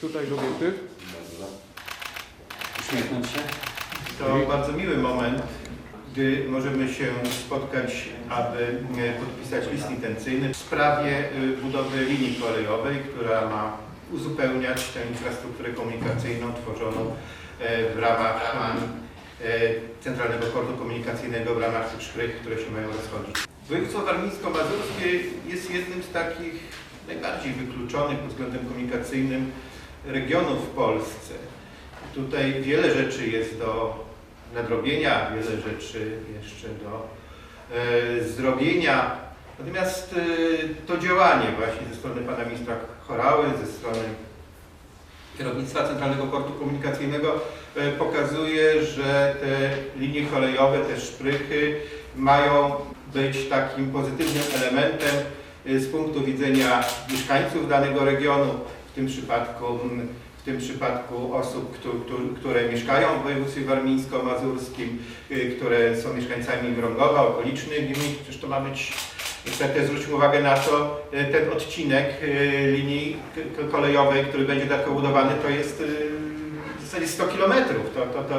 Tutaj do wiety. Uśmiechnąć się. To bardzo miły moment, gdy możemy się spotkać, aby e, podpisać list intencyjny w sprawie e, budowy linii kolejowej, która ma uzupełniać tę infrastrukturę komunikacyjną tworzoną e, w ramach Centralnego Portu Komunikacyjnego, w ramach tych szprych, które się mają rozchodzić. Województwo warmińsko-mazurskie jest jednym z takich najbardziej wykluczonych pod względem komunikacyjnym regionów w Polsce. Tutaj wiele rzeczy jest do nadrobienia, wiele rzeczy jeszcze do e, zrobienia. Natomiast e, to działanie właśnie ze strony pana ministra Chorały, ze strony kierownictwa Centralnego Portu Komunikacyjnego e, pokazuje, że te linie kolejowe, te szprychy mają być takim pozytywnym elementem z punktu widzenia mieszkańców danego regionu, tym przypadku w tym przypadku osób, któ- któ- które mieszkają w województwie warmińsko-mazurskim, y, które są mieszkańcami Wrągowa, okolicznych gmin. Przecież to ma być, niestety zwróćmy uwagę na to, y, ten odcinek y, linii kolejowej, który będzie dodatkowo budowany, to jest zasadzie 100 kilometrów. To, to, to,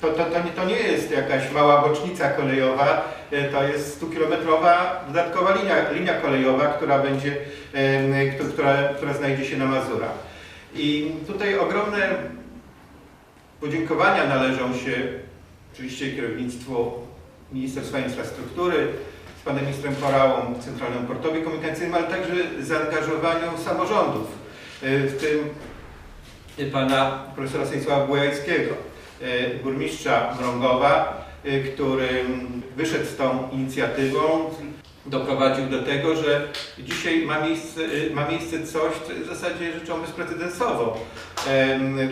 to, to, to, nie, to nie jest jakaś mała bocznica kolejowa, y, to jest 100-kilometrowa dodatkowa linia, linia kolejowa, która będzie, któ- która, która znajdzie się na Mazurach. I tutaj ogromne podziękowania należą się oczywiście kierownictwu Ministerstwa Infrastruktury z panem ministrem Korałą, Centralnemu Portowi Komunikacyjnym, ale także zaangażowaniu samorządów, y, w tym pana profesora Stanisława Błajackiego, y, burmistrza Mrągowa, y, który wyszedł z tą inicjatywą, doprowadził do tego, że dzisiaj ma miejsce, y, ma miejsce coś, co jest w zasadzie rzeczą bezprecedensową.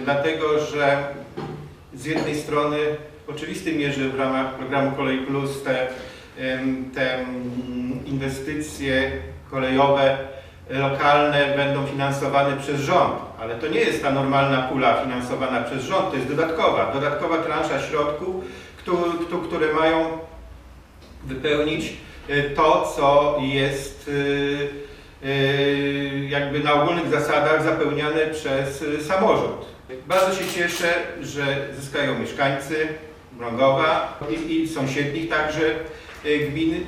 Dlatego, że z jednej strony w oczywistej mierze w ramach programu Kolej Plus te, te mm, inwestycje kolejowe lokalne będą finansowane przez rząd, ale to nie jest ta normalna pula finansowana przez rząd, to jest dodatkowa, dodatkowa transza środków, któ- któ- które mają wypełnić y, to, co jest y, y, jakby na ogólnych zasadach zapełniane przez samorząd. Bardzo się cieszę, że zyskają mieszkańcy Mrągowa i, i sąsiednich także gmin,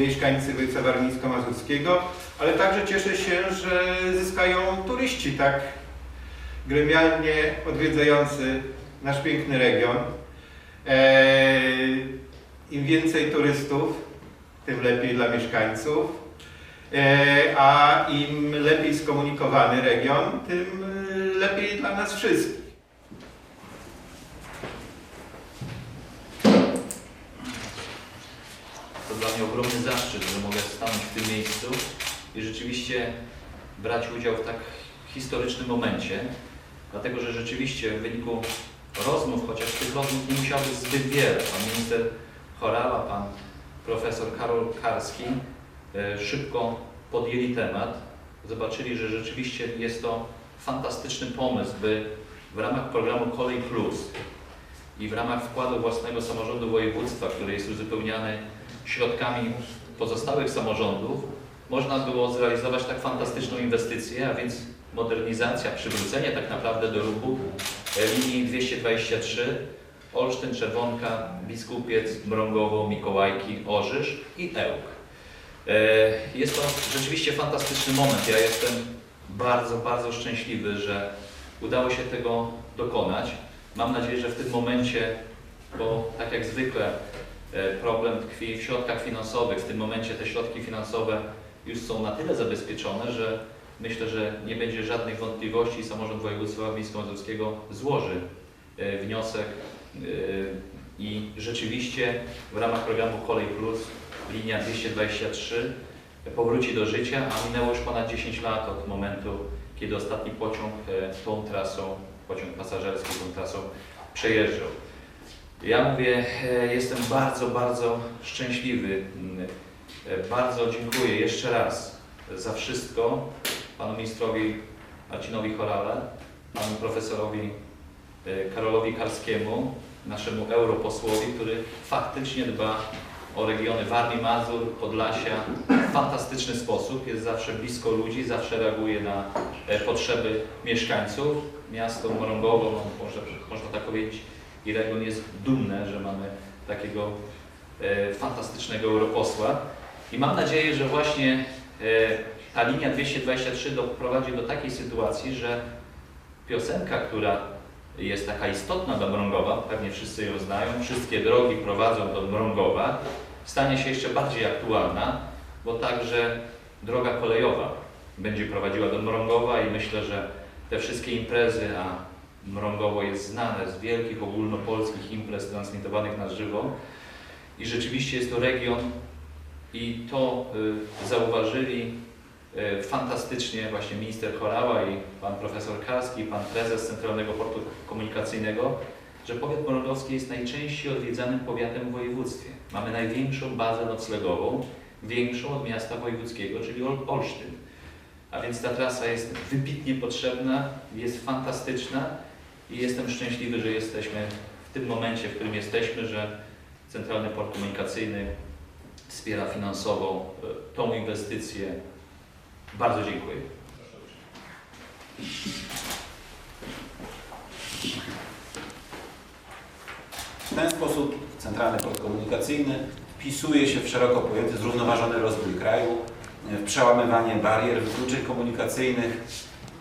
mieszkańcy województwa warmińsko-mazurskiego, ale także cieszę się, że zyskają turyści tak gremialnie odwiedzający nasz piękny region. Eee, Im więcej turystów, tym lepiej dla mieszkańców, Eee, a im lepiej skomunikowany region, tym y, lepiej dla nas wszystkich. To dla mnie ogromny zaszczyt, że mogę stanąć w tym miejscu i rzeczywiście brać udział w tak historycznym momencie, dlatego że rzeczywiście w wyniku rozmów, chociaż tych rozmów nie musiało być zbyt wiele, pan minister Chorała, pan profesor Karol Karski e, szybko podjęli temat, zobaczyli, że rzeczywiście jest to fantastyczny pomysł, by w ramach programu Kolej Plus i w ramach wkładu własnego samorządu województwa, który jest uzupełniany środkami pozostałych samorządów, można było zrealizować tak fantastyczną inwestycję, a więc modernizacja, przywrócenie tak naprawdę do ruchu e, linii 223 Olsztyn, Czerwonka, Biskupiec, Mrągowo, Mikołajki, Orzysz i Ełk. E, Jest to rzeczywiście fantastyczny moment. Ja jestem bardzo, bardzo szczęśliwy, że udało się tego dokonać. Mam nadzieję, że w tym momencie, bo tak jak zwykle e, problem tkwi w środkach finansowych, w tym momencie te środki finansowe już są na tyle zabezpieczone, że myślę, że nie będzie żadnych wątpliwości i samorząd województwa warmińsko-mazurskiego złoży e, wniosek e, i rzeczywiście w ramach programu Kolej Plus linia 223 powróci do życia, a minęło już ponad 10 lat od momentu, kiedy ostatni pociąg e, tą trasą, pociąg pasażerski tą trasą przejeżdżał. Ja mówię, jestem bardzo, bardzo szczęśliwy. E, Bardzo dziękuję jeszcze raz za wszystko panu ministrowi Marcinowi Chorale, panu profesorowi e, Karolowi Karskiemu, naszemu europosłowi, który faktycznie dba o regiony Warmii, Mazur, Podlasia w fantastyczny sposób. Jest zawsze blisko ludzi, zawsze reaguje na e, potrzeby mieszkańców. Miasto Morągowo, no, może, można tak powiedzieć, i region jest dumne, że mamy takiego fantastycznego europosła. I mam nadzieję, że właśnie e, ta linia 223 doprowadzi do takiej sytuacji, że piosenka, która jest taka istotna dla Mrągowa, pewnie wszyscy ją znają, wszystkie drogi prowadzą do Mrągowa, stanie się jeszcze bardziej aktualna, bo także droga kolejowa będzie prowadziła do Mrągowa i myślę, że te wszystkie imprezy, a Mrągowo jest znane z wielkich ogólnopolskich imprez transmitowanych na żywo i rzeczywiście jest to region i to y, zauważyli y, fantastycznie właśnie minister Chorała i pan profesor Karski, pan prezes Centralnego Portu Komunikacyjnego, że powiat morągowski jest najczęściej odwiedzanym powiatem w województwie. Mamy największą bazę noclegową, większą od miasta wojewódzkiego, czyli Ol- Olsztyn. A więc ta trasa jest wybitnie potrzebna, jest fantastyczna i jestem szczęśliwy, że jesteśmy w tym momencie, w którym jesteśmy, że Centralny Port Komunikacyjny wspiera finansowo e, tą inwestycję. Bardzo dziękuję. W ten sposób Centralny Port Komunikacyjny wpisuje się w szeroko pojęty zrównoważony rozwój kraju, w przełamywanie barier, wykluczeń komunikacyjnych,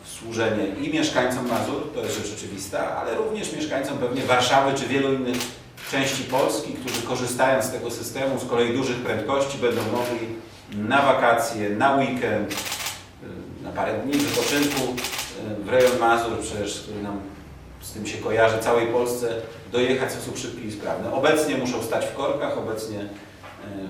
w służenie i mieszkańcom Mazur, to jest rzecz oczywista, ale również mieszkańcom pewnie Warszawy czy wielu innych części Polski, którzy korzystając z tego systemu z kolei dużych prędkości będą mogli na wakacje, na weekend, y, na parę dni wypoczynku y, w rejon Mazur, przecież który nam z tym się kojarzy całej Polsce, dojechać w sposób szybki i sprawny. Obecnie muszą stać w korkach, obecnie e,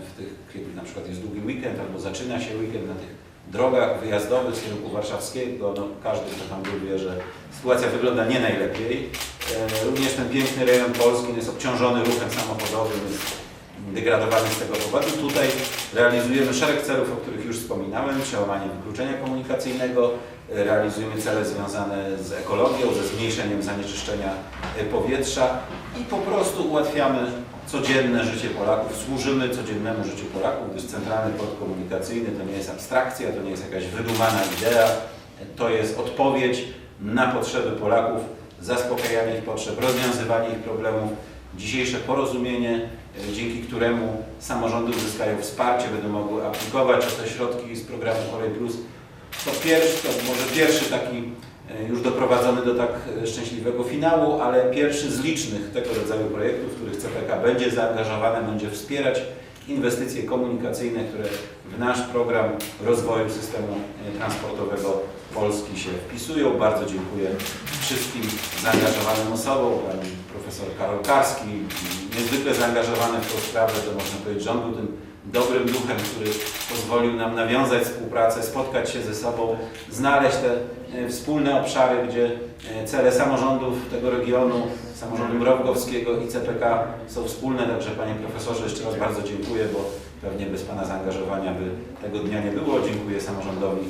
w tych, kiedy na przykład jest długi weekend albo zaczyna się weekend na tych drogach wyjazdowych z kierunku warszawskiego, no każdy, kto tam był, wie, że sytuacja wygląda nie najlepiej. E, Również ten piękny rejon Polski jest obciążony ruchem samochodowym, jest degradowany z tego powodu. Tutaj realizujemy szereg celów, o których już wspominałem, przełamanie wykluczenia komunikacyjnego, e, realizujemy cele związane z ekologią, ze zmniejszeniem zanieczyszczenia e, powietrza i po prostu ułatwiamy codzienne życie Polaków, służymy codziennemu życiu Polaków, gdyż Centralny Port Komunikacyjny to nie jest abstrakcja, to nie jest jakaś wydumana idea, to jest odpowiedź na potrzeby Polaków, zaspokajanie ich potrzeb, rozwiązywanie ich problemów, dzisiejsze porozumienie, e, dzięki któremu samorządy uzyskają wsparcie, będą mogły aplikować o te środki z programu Kolej Plus. To pierwszy, to może pierwszy taki e, już doprowadzony do tak e, szczęśliwego finału, ale pierwszy z licznych tego rodzaju projektów, w których CPK będzie zaangażowane, będzie wspierać inwestycje komunikacyjne, które w nasz program rozwoju systemu e, transportowego Polski się wpisują. Bardzo dziękuję wszystkim zaangażowanym osobom, pani profesor Karol Karski, niezwykle zaangażowany w tę sprawę, to można powiedzieć, że był tym dobrym duchem, który pozwolił nam nawiązać współpracę, spotkać się ze sobą, znaleźć te wspólne obszary, gdzie e, cele samorządów tego regionu, samorządu mrągowskiego i CPK są wspólne. Także Panie Profesorze jeszcze raz bardzo dziękuję, bo pewnie bez Pana zaangażowania by tego dnia nie było. Dziękuję samorządowi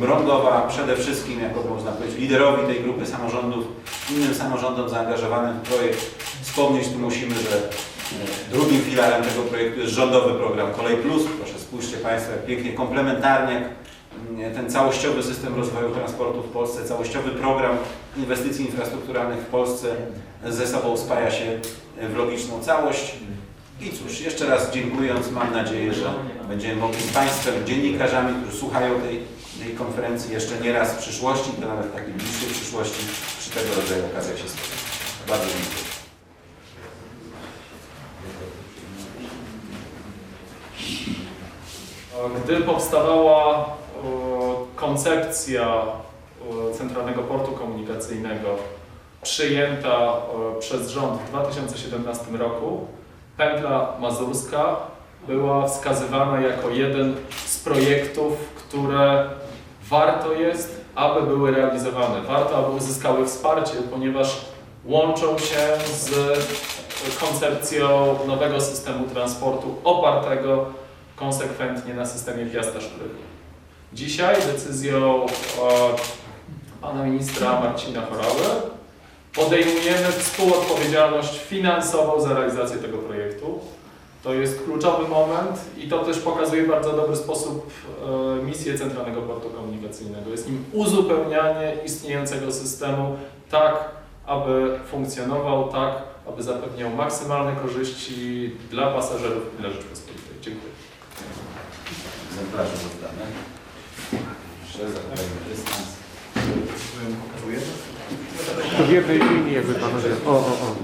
Mrągowa, przede wszystkim jako można powiedzieć liderowi tej grupy samorządów, innym samorządom zaangażowanym w projekt. Wspomnieć tu musimy, że e, drugim filarem tego projektu jest rządowy program Kolej Plus. Proszę spójrzcie Państwo, jak pięknie komplementarnie ten całościowy system rozwoju transportu w Polsce, całościowy program inwestycji infrastrukturalnych w Polsce ze sobą spaja się w logiczną całość. I cóż, jeszcze raz dziękując, mam nadzieję, że będziemy mogli z Państwem, dziennikarzami, którzy słuchają tej, tej konferencji jeszcze nie raz w przyszłości, to nawet w takiej bliższej przyszłości, przy tego rodzaju okazjach się spotkać. Bardzo dziękuję. Gdy powstawała koncepcja e, Centralnego Portu Komunikacyjnego przyjęta e, przez rząd w 2017 roku, pętla mazurska była wskazywana jako jeden z projektów, które warto jest, aby były realizowane. Warto, aby uzyskały wsparcie, ponieważ łączą się z koncepcją nowego systemu transportu opartego konsekwentnie na systemie Piasta Szprychu. Dzisiaj decyzją e, pana ministra Marcina Chorały podejmujemy współodpowiedzialność finansową za realizację tego projektu. To jest kluczowy moment i to też pokazuje w bardzo dobry sposób e, misję Centralnego Portu Komunikacyjnego. Jest nim uzupełnianie istniejącego systemu tak, aby funkcjonował, tak, aby zapewniał maksymalne korzyści dla pasażerów i dla Rzeczpospolitej. Dziękuję. Egzemplarze rozdane. Proszę, zachowajmy dystans. W jednej linii jakby panowie. O, o, o.